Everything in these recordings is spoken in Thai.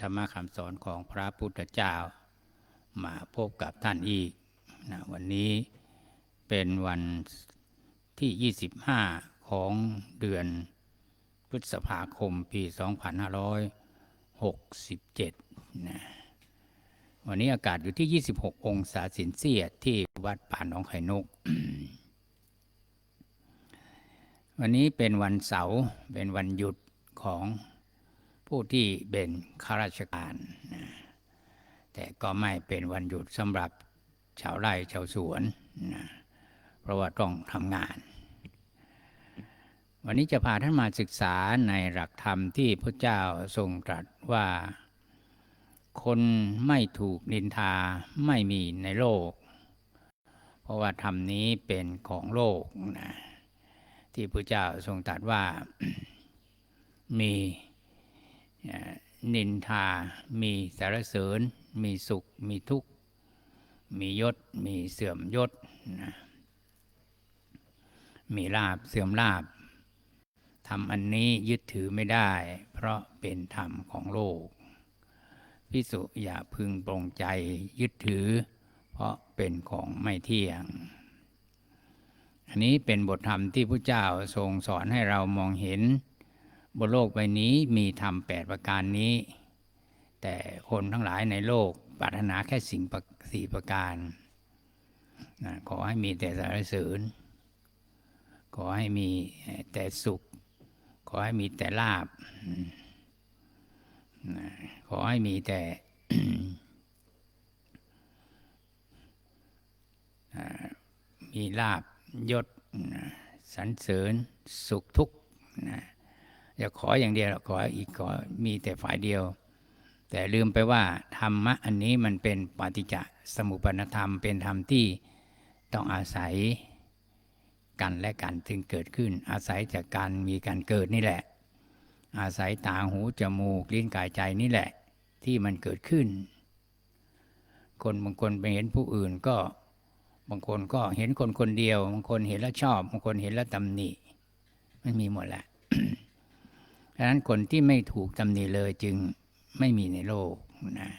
ธรรมคำสอนของพระพุทธเจ้า มาพบกับท่านอีกนะวันนี้เป็นวันที่ 25 ของเดือนพฤษภาคมปี 2567นะวันนี้อากาศอยู่ที่ 26 องศาเซนเซียสที่วัดป่าหนองไข่นก วันนี้เป็นวันเสาร์เป็นวันหยุดของ ผู้ที่เป็นข้าราชการ แต่ก็ไม่เป็นวันหยุดสำหรับชาวไร่ชาวสวนนะเพราะว่าต้องทำงาน วันนี้จะพาท่านมาศึกษาในหลักธรรมที่พระเจ้าทรงตรัสว่า คนไม่ถูกนินทาไม่มีในโลก เพราะว่าธรรมนี้เป็นของโลกนะที่พระเจ้าทรงตรัสว่ามี นินทา มีสารเสริญ มีสุข มีทุกข์ มียศ มีเสื่อมยศนะมีลาบเสื่อมลาบทำอันนี้ยึดถือไม่ได้ เพราะเป็นธรรมของโลก พิสุอย่าพึงปรงใจยึดถือ เพราะเป็นของไม่เที่ยง อันนี้เป็นบทธรรมที่พระเจ้าทรงสอนให้เรามองเห็น บนโลกใบนี้มีธรรมแปดประการนี้ แต่คนทั้งหลายในโลกปรารถนาแค่สิ่งสี่ประการนะขอให้มีแต่สารเสริญขอให้มีแต่สุข ขอให้มีแต่ลาบนะขอให้มีแต่มีลาบยศสรรเสริญสุขทุกข์นะ อย่าขออย่างเดียวขออีกขอมีแต่ฝ่ายเดียว แต่ลืมไปว่าธรรมะอันนี้มันเป็นปฏิจจสมุปนธรรม เป็นธรรมที่ต้องอาศัยกันและกันถึงเกิดขึ้น อาศัยจากการมีการเกิดนี่แหละ อาศัยตาหูจมูกลิ้นกายใจนี่แหละ ที่มันเกิดขึ้น คนบางคนไปเห็นผู้อื่นก็บางคนก็เห็นคนคนเดียว บางคนเห็นแล้วชอบ บางคนเห็นแล้วตำหนิมันมีหมดแหละ ดังนั้นคนที่ไม่ถูกตำหนิเลยจึงไม่มีในโลกนะ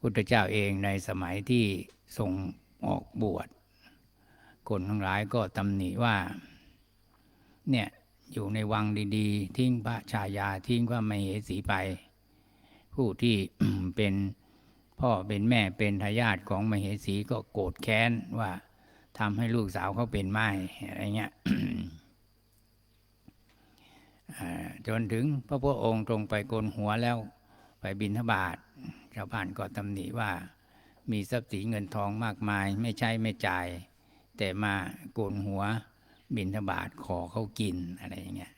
พุทธเจ้าเองในสมัยที่ทรงออกบวช คนทั้งหลายก็ตำหนิว่า เนี่ยอยู่ในวังดีๆ ทิ้งพระชายาทิ้งพระมเหสีไป ผู้ที่เป็นพ่อเป็นแม่เป็นทายาทของมเหสีก็โกรธแค้นว่าทำให้ลูกสาวเขาเป็นไม้อะไรเงี้ย จนถึงพระพุทธองค์ตรงไปโกนหัวแล้วไปบินทบาทชาวบ้านก็ตำหนิว่ามีทรัพย์สินเงินทองมากมาย ไม่ใช่ไม่จ่าย แต่มาโกนหัวบินทบาทขอเขากินอะไรอย่างเงี้ย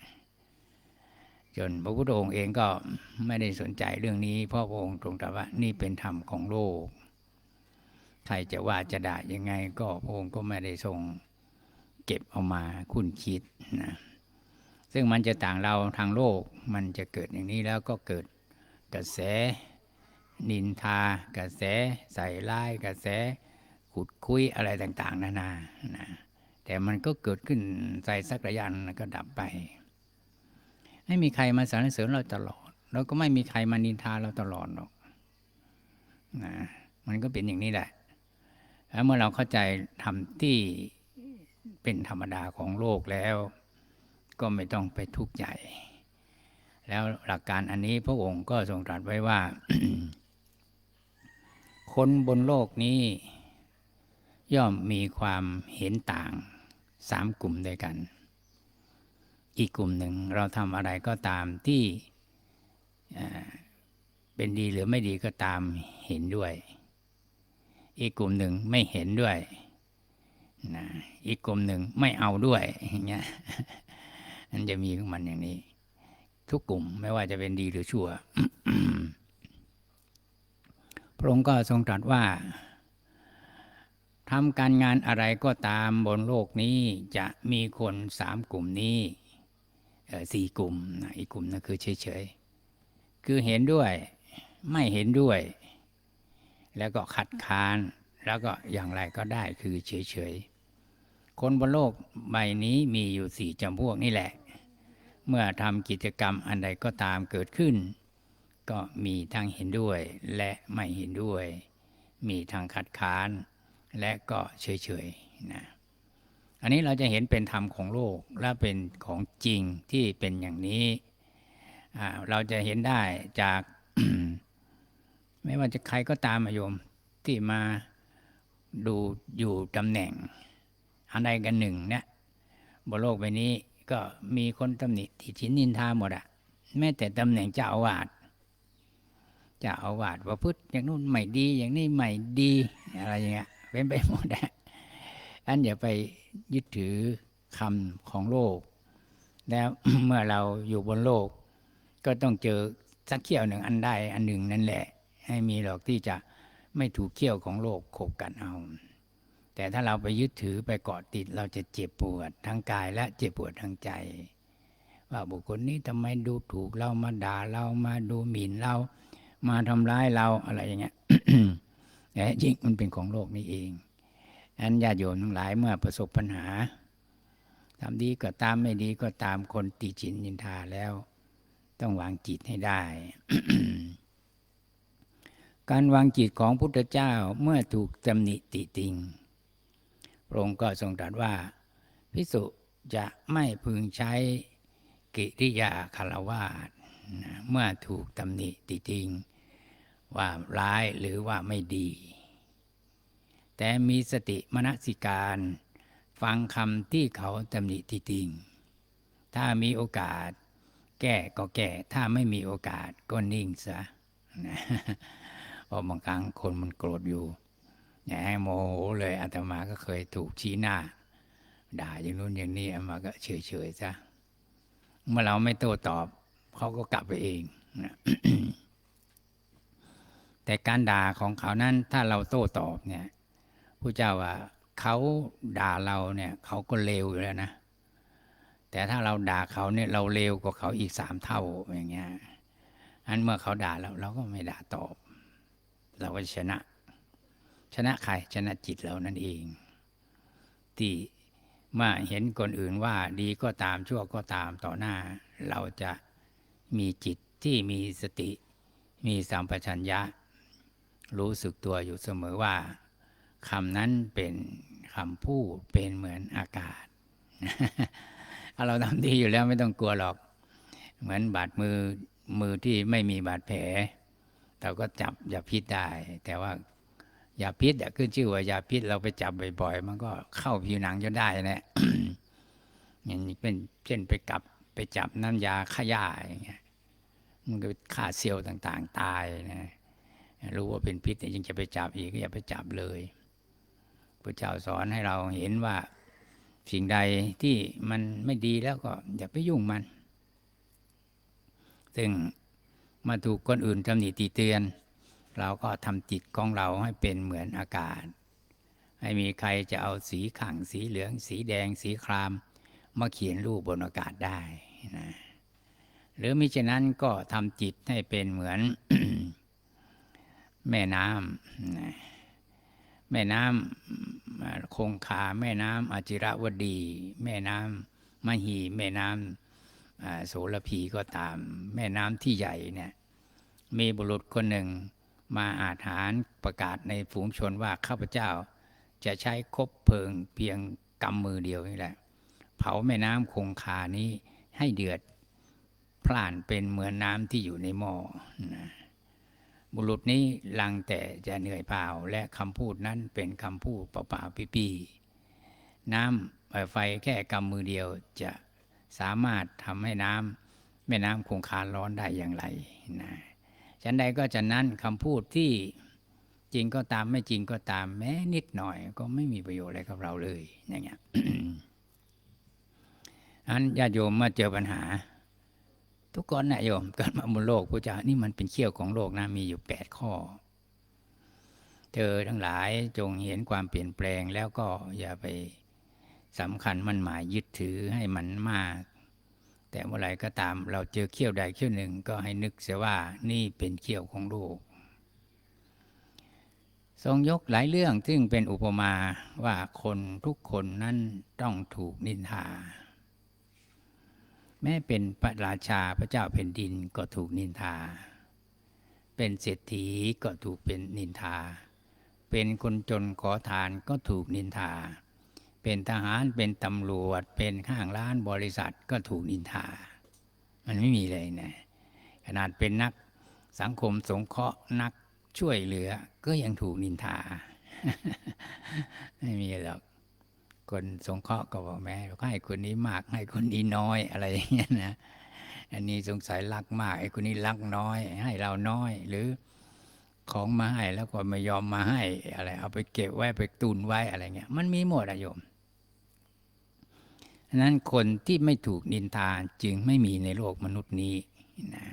จนพระพุทธองค์เองก็ไม่ได้สนใจเรื่องนี้ เพราะพระองค์ตรงตรัสว่านี่เป็นธรรมของโลก ใครจะว่าจะด่ายังไง ก็พระองค์ก็ไม่ได้ทรงเก็บเอามาคุ้นคิดนะ ซึ่งมันจะต่างเราทางโลกมันจะเกิดอย่างนี้แล้วก็เกิดกระแส นินทากระแส ใส่ร้ายกระแส ขุดคุยอะไรต่างๆ นานานะแต่มันก็เกิดขึ้นใส่สักระยะนึงก็ดับไป ไม่มีใครมาสรรเสริญเราตลอด แล้วก็ไม่มีใครมานินทาเราตลอดหรอกนะมันก็เป็นอย่างนี้แหละแล้วเมื่อเราเข้าใจทำที่เป็นธรรมดาของโลกแล้ว ก็ไม่ต้องไปทุกข์ใจ แล้วหลักการอันนี้พระองค์ก็ทรงตรัสไว้ว่า คนบนโลกนี้ ย่อมมีความเห็นต่างสามกลุ่มด้วยกัน อีกกลุ่มหนึ่งเราทำอะไรก็ตามที่เป็นดีหรือไม่ดีก็ตามเห็นด้วย อีกกลุ่มหนึ่งไม่เห็นด้วยนะอีกกลุ่มหนึ่งไม่เอาด้วยอย่างเงี้ย มันจะมีของมันอย่างนี้ ทุกกลุ่มไม่ว่าจะเป็นดีหรือชั่ว พระองค์ก็ทรงตรัสว่าทำการงานอะไรก็ตามบนโลกนี้จะมีคนสามกลุ่มนี้สี่กลุ่มอีกกลุ่มนึงคือเฉยๆ คือเห็นด้วยไม่เห็นด้วย แล้วก็ขัดค้านแล้วก็อย่างไรก็ได้คือเฉยๆ คนบนโลกใบนี้มีอยู่สี่จำพวกนี่แหละ เมื่อทำกิจกรรมอันใดก็ตามเกิดขึ้น ก็มีทั้งเห็นด้วยและไม่เห็นด้วย มีทั้งคัดค้าน และก็เฉยๆนะอันนี้เราจะเห็นเป็นธรรมของโลกและเป็นของจริงที่เป็นอย่างนี้เราจะเห็นได้จาก ไม่ว่าจะใครก็ตามอโยมที่มาดูอยู่ตำแหน่ง อันใดกันหนึ่งเนี่ยบนโลกใบนี้ ก็มีคนตำหนิติชินนินทาหมดอะแม้แต่ตำแหน่งเจ้าอาวาสเจ้าอาวาสว่าพุทธอย่างนู้นไม่ดี อย่างนี้ไม่ดีอะไรอย่างเงี้ยเป็นไปหมดอะอันอย่าไปยึดถือคำของโลก แล้วเมื่อเราอยู่บนโลก ก็ต้องเจอสักเขี้ยวหนึ่งอันใดอันหนึ่งนั่นแหละ ให้มีหรอกที่จะไม่ถูกเขี้ยวของโลกขบกันเอา แต่ถ้าเราไปยึดถือไปเกาะติดเราจะเจ็บปวดทั้งกายและเจ็บปวดทั้งใจ ว่าบุคคลนี้ทำไมดูถูกเรามาด่าเรามาดูหมิ่นเรา มาทำร้ายเราอะไรอย่างเงี้ยแต่จริงมันเป็นของโลกนี่เองอันญาติโยมทั้งหลายเมื่อประสบปัญหาทำดีก็ตามไม่ดีก็ตามคนติจินยินทาแล้ว ต้องวางจิตให้ได้ การวางจิตของพุทธเจ้าเมื่อถูกตำหนิติติง ระองค์ก็ทรงตรัสว่า พิสุจะไม่พึงใช้กิริยาคารวาสนะเมื่อถูกตำหนิติติง ว่าร้ายหรือว่าไม่ดี แต่มีสติมนสิการ ฟังคำที่เขาตำหนิติติง ถ้ามีโอกาส แก้ก็แก้ ถ้าไม่มีโอกาสก็นิ่งซะเพราะบางครั้งคนมันโกรธอยู่ อย่าให้โมโหเลยอาตมาก็เคยถูกชี้หน้า ด่าอย่างนู้นอย่างนี้อาตมาก็เฉยๆซะเมื่อเราไม่โต้ตอบเขาก็กลับไปเองนะแต่การด่าของเขานั้นถ้าเราโต้ตอบเนี่ยผู้เจ้าว่าเขาด่าเราเนี่ยเขาก็เลวอยู่แล้วนะแต่ถ้าเราด่าเขาเนี่ยเราเลวกว่าเขาอีกสามเท่าอย่างเงี้ยอันเมื่อเขาด่าเราเราก็ไม่ด่าตอบ เราก็ชนะ ชนะใครชนะจิตเรานั่นเองที่มื่เห็นคนอื่นว่าดีก็ตามชั่วก็ตามต่อหน้า เราจะมีจิตที่มีสติ มีสัมปชัญญะ รู้สึกตัวอยู่เสมอว่าคำนั้นเป็นคำพูดเป็นเหมือนอากาศเาเราทำดีอยู่แล้วไม่ต้องกลัวหรอก เหมือนบาดมือมือที่ไม่มีบาดแผล เราก็จับอย่าพิษได้ แต่ว่า ยาพิษขึ้นชื่อว่ายาพิษเราไปจับบ่อย ๆ มันก็เข้าผิวหนังจนได้นะอย่างนี้เป็นเช่นไปกับไปจับน้ำยาฆ่าหญ้าอย่างเงี้ยมันก็ฆ่าเซลล์ต่าง ๆ ตายนะรู้ว่าเป็นพิษแต่ยังจะไปจับอีกก็อย่าไปจับเลยพระเจ้าสอนให้เราเห็นว่าสิ่งใดที่มันไม่ดีแล้วก็อย่าไปยุ่งมัน ซึ่งมาถูกคนอื่นตำหนิตีเตือน เราก็ทำจิตของเราให้เป็นเหมือนอากาศ ให้มีใครจะเอาสีขังสีเหลือง สีแดง สีคราม มาเขียนรูปบนอากาศได้นะหรือมิฉะนั้นก็ทำจิตให้เป็นเหมือน แม่น้ำนะแม่น้ำคงคาแม่น้ำอจิรวดี แม่น้ำมหี แม่น้ำโสระพีก็ตาม แม่น้ำที่ใหญ่เนี่ยมีบุรุษคนหนึ่ง มาอาถานประกาศในฝูงชนว่าข้าพเจ้า จะใช้คบเพลิงเพียงกำมือเดียวนี่แหละ เผาแม่น้ำคงคานี้ให้เดือดพล่านเป็นเหมือนน้ำที่อยู่ในหม้อบุรุษนี้ลังแต่จะเหนื่อยเปล่าและคำพูดนั้นเป็นคำพูดเปล่าๆปีๆน้ำไฟแค่กำมือเดียวจะสามารถทำให้น้ำแม่น้ำคงคาร้อนได้อย่างไรนะ ฉันใดก็จะนั้นคำพูดที่จริงก็ตามไม่จริงก็ตามแม้นิดหน่อย ก็ไม่มีประโยชน์อะไรกับเราเลยอย่างเงี้ยอันญาติโยมมาเจอปัญหา ทุกคนนะโยมเกิดมาบนโลกพระเจ้านี่มันเป็นเขี้ยวของโลกนะมีอยู่แปดข้อ เธอทั้งหลายจงเห็นความเปลี่ยนแปลงแล้วก็อย่าไปสำคัญมันหมายยึดถือให้มันมาก แต่เมื่อไรก็ตามเราเจอเขี้ยวใดเขี้ยวหนึ่งก็ให้นึกเสียว่านี่เป็นเขี้ยวของโลกทรงยกหลายเรื่องซึ่งเป็นอุปมาว่าคนทุกคนนั้นต้องถูกนินทา แม้เป็นพระราชาพระเจ้าแผ่นดินก็ถูกนินทา เป็นเศรษฐีก็ถูกเป็นนินทา เป็นคนจนขอทานก็ถูกนินทา เป็นทหารเป็นตำรวจ เป็นข้างร้านบริษัทก็ถูกนินทา มันไม่มีเลยนะ ขนาดเป็นนักสังคมสงเคราะห์นักช่วยเหลือ ก็ยังถูกนินทา ไม่มีหรอกคนสงเคราะห์ก็บอกแม่ให้คนนี้มากให้คนนี้น้อยอะไรอย่างเงี้ยนะอันนี้สงสัยรักมากไอ้คนนี้รักน้อย ให้เราน้อย หรือของมาให้แล้วก็ไม่ยอมมาให้อะไร เอาไปเก็บไว้ไปตุนไว้อะไรเงี้ย มันมีหมดอะโยม ฉะนั้นคนที่ไม่ถูกนินทาจึงไม่มีในโลกมนุษย์นี้นะ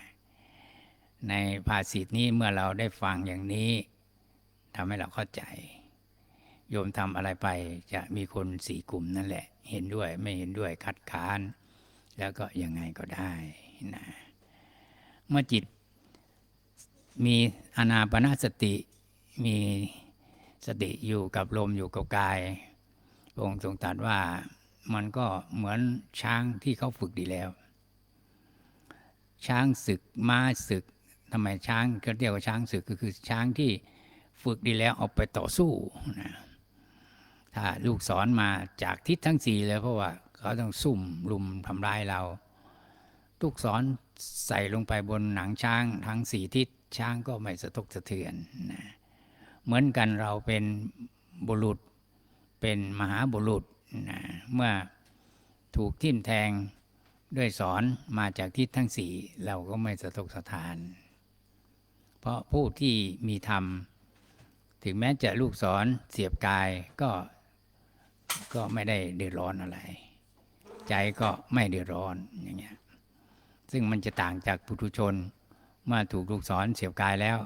ในภาษิตนี้เมื่อเราได้ฟังอย่างนี้ทำให้เราเข้าใจ โยมทำอะไรไปจะมีคนสี่กลุ่มนั่นแหละ เห็นด้วยไม่เห็นด้วยคัดค้าน แล้วก็ยังไงก็ได้นะเมื่อจิตมีอนาปนาสติมีสติอยู่กับลมอยู่กับกาย องค์ทรงตรัสว่า มันก็เหมือนช้างที่เขาฝึกดีแล้ว ช้างศึกม้าศึกทำไมช้างเขาเรียกว่าช้างศึกก็คือช้างที่ฝึกดีแล้วเอาไปต่อสู้นะถ้าลูกศรมาจากทิศทั้งสี่เลยเพราะว่าเขาต้องซุ่มลุมทำร้ายเรา ลูกศรใส่ลงไปบนหนังช้างทั้งสี่ทิศช้างก็ไม่สะทกสะเทือนนะเหมือนกันเราเป็นบุรุษเป็นมหาบุรุษ นะเมื่อถูกทิ่มแทงด้วยสอนมาจากทิศทั้งสี่เราก็ไม่สะทกสะทาน เพราะผู้ที่มีธรรม ถึงแม้จะลูกศรเสียบกายก็ก็ไม่ได้เดือดร้อนอะไร ใจก็ไม่เดือดร้อนอย่างเงี้ยซึ่งมันจะต่างจากปุถุชนเมื่อถูกลูกศรเสียบกายแล้ว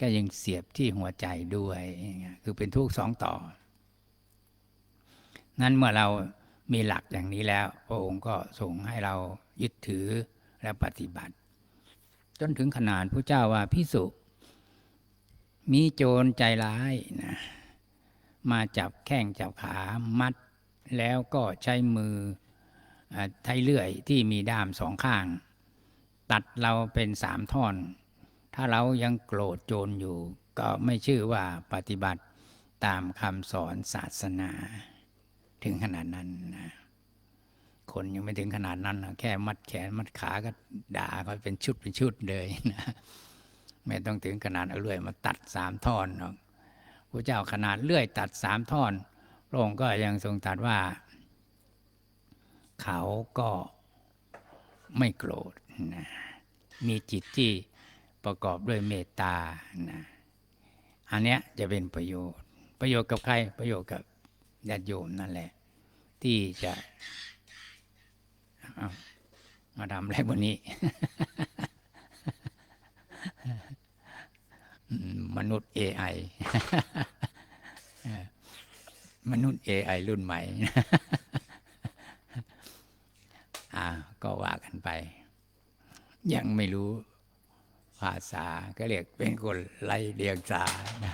ก็ยังเสียบที่หัวใจด้วยอย่างเงี้ยคือเป็นทุกข์สองต่อ นั้นเมื่อเรามีหลักอย่างนี้แล้ว พระองค์ก็ส่งให้เรายึดถือและปฏิบัติ จนถึงขนาดพระเจ้าว่าพิสุมีโจรใจร้ายนะมาจับแข้งจับขามัด แล้วก็ใช้มืออ่าใช้เลื่อยที่มีด้ามสองข้าง ตัดเราเป็นสามท่อน ถ้าเรายังโกรธโจรอยู่ ก็ไม่ชื่อว่าปฏิบัติตามคำสอนศาสนา ถึงขนาดนั้นนะคนยังไม่ถึงขนาดนั้นนะแค่มัดแขนมัดขาก็ด่าเขาเป็นชุดเป็นชุดเลยนะไม่ต้องถึงขนาดเอาเลื่อยมาตัดสามท่อนหรอกพระเจ้าขนาดเลื่อยตัดสามท่อนพระองค์ก็ยังทรงตรัสว่า เขาก็ไม่โกรธนะมีจิตที่ประกอบด้วยเมตตานะอันเนี้ยจะเป็นประโยชน์ ประโยชน์กับใครประโยชน์กับ ญาติโยมนั่นแหละ ที่จะามาทำอะไรบนนี้ มนุษย์ AI มนุษย์ AI รุ่นใหม่อ่าก็ว่ากันไป ยังไม่รู้ภาษาก็เรียกเป็นคนไล่เรียงสาน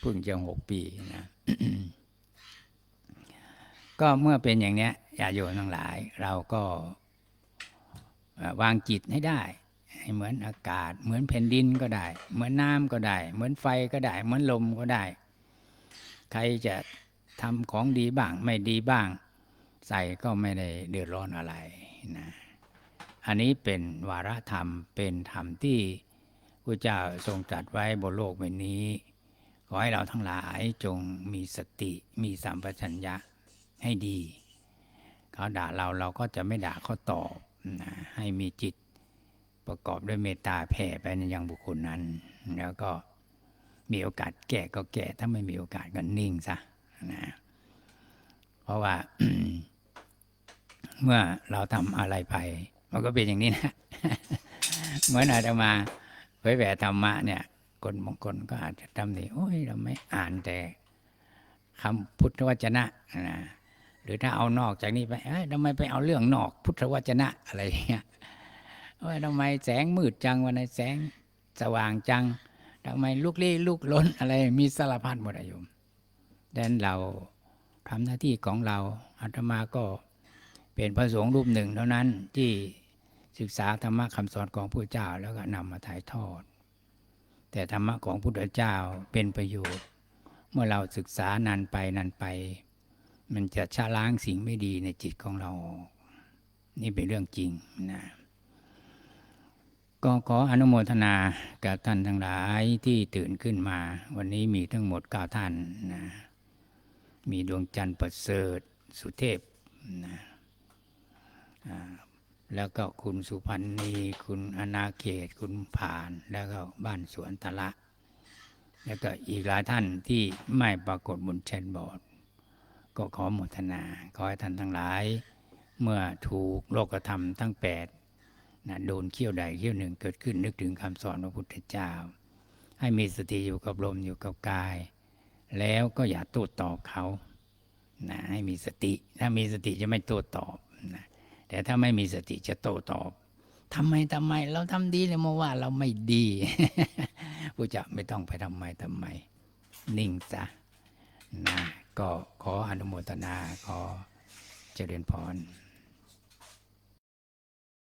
เพิ่งจะหกปีนะ ก็เมื่อเป็นอย่างเนี้ยญาโยมทั้งหลาย เราก็วางจิตให้ได้ให้เหมือนอากาศ เหมือนแผ่นดินก็ได้ เหมือนน้ำก็ได้ เหมือนไฟก็ได้ เหมือนลมก็ได้ ใครจะทำของดีบ้างไม่ดีบ้าง ใส่ก็ไม่ได้เดือดร้อนอะไรนะอันนี้เป็นวาระธรรมเป็นธรรมที่พระเจ้าทรงตรัสไว้บนโลกใบนี้ ขอให้เราทั้งหลายจงมีสติมีสัมปชัญญะ ให้ดี เขาด่าเราเราก็จะไม่ด่าเขาตอบนะให้มีจิตประกอบด้วยเมตตาแผ่ไปในยังบุคคลนั้น แล้วก็มีโอกาสแก่ก็แก่ถ้าไม่มีโอกาสก็นิ่งซะนะเพราะว่า เมื่อเราทำอะไรไป มันก็เป็นอย่างนี้นะเหมือนอาตมาเผยแผ่ธรรมะเนี่ย คนบางคนก็อาจจะทำดีโอ้ยเราไม่อ่านแต่คำพุทธวจนะนะ รือถ้าเอานอกจากนี้ไปเอ้ยทำไมไปเอาเรื่องนอก พุทธวจนะอะไรอย่างเงี้ยโอ้ยทำไมแสงมืดจังวันไหนแสงสว่างจังทำไมลูกลี้ลูกล้นอะไรมีสารพัดหมดอะโยมดังนั้นเราทำหน้าที่ของเราอาตมาก็เป็นพระสงฆ์รูปหนึ่งเท่านั้นที่ศึกษาธรรมะคำสอนของพระเจ้าแล้วก็นำมาถ่ายทอด แต่ธรรมะของพุทธเจ้าเป็นประโยชน์ เมื่อเราศึกษานานไปนานไป มันจะชะล้างสิ่งไม่ดีในจิตของเรา นี่เป็นเรื่องจริงนะก็ขออนุโมทนากับท่านทั้งหลายที่ตื่นขึ้นมา วันนี้มีทั้งหมดเก้าท่านนะมีดวงจันทร์ประเสริฐสุเทพนะแล้วก็คุณสุพันธ์นีคุณอนาเขตคุณผ่าน แล้วก็บ้านสวนตะละ แล้วก็อีกหลายท่านที่ไม่ปรากฏบนแชทบอร์ด ก็ขอโมทนา ขอให้ท่านทั้งหลาย เมื่อถูกโลกธรรมทั้งแปดนะโดนเขี้ยวใดเขี้ยวหนึ่งเกิดขึ้นนึกถึงคำสอนพระพุทธเจ้า ให้มีสติอยู่กับลมอยู่กับกาย แล้วก็อย่าโต้ตอบเขานะให้มีสติ ถ้ามีสติจะไม่โต้ตอบนะแต่ถ้าไม่มีสติจะโต้ตอบทำไมทำไม เราทำดีเลยมาว่าเราไม่ดีผู้จะไม่ต้องไปทำไมทำไม นิ่งซะนะ ก็ขออนุโมทนาขอเจริญพร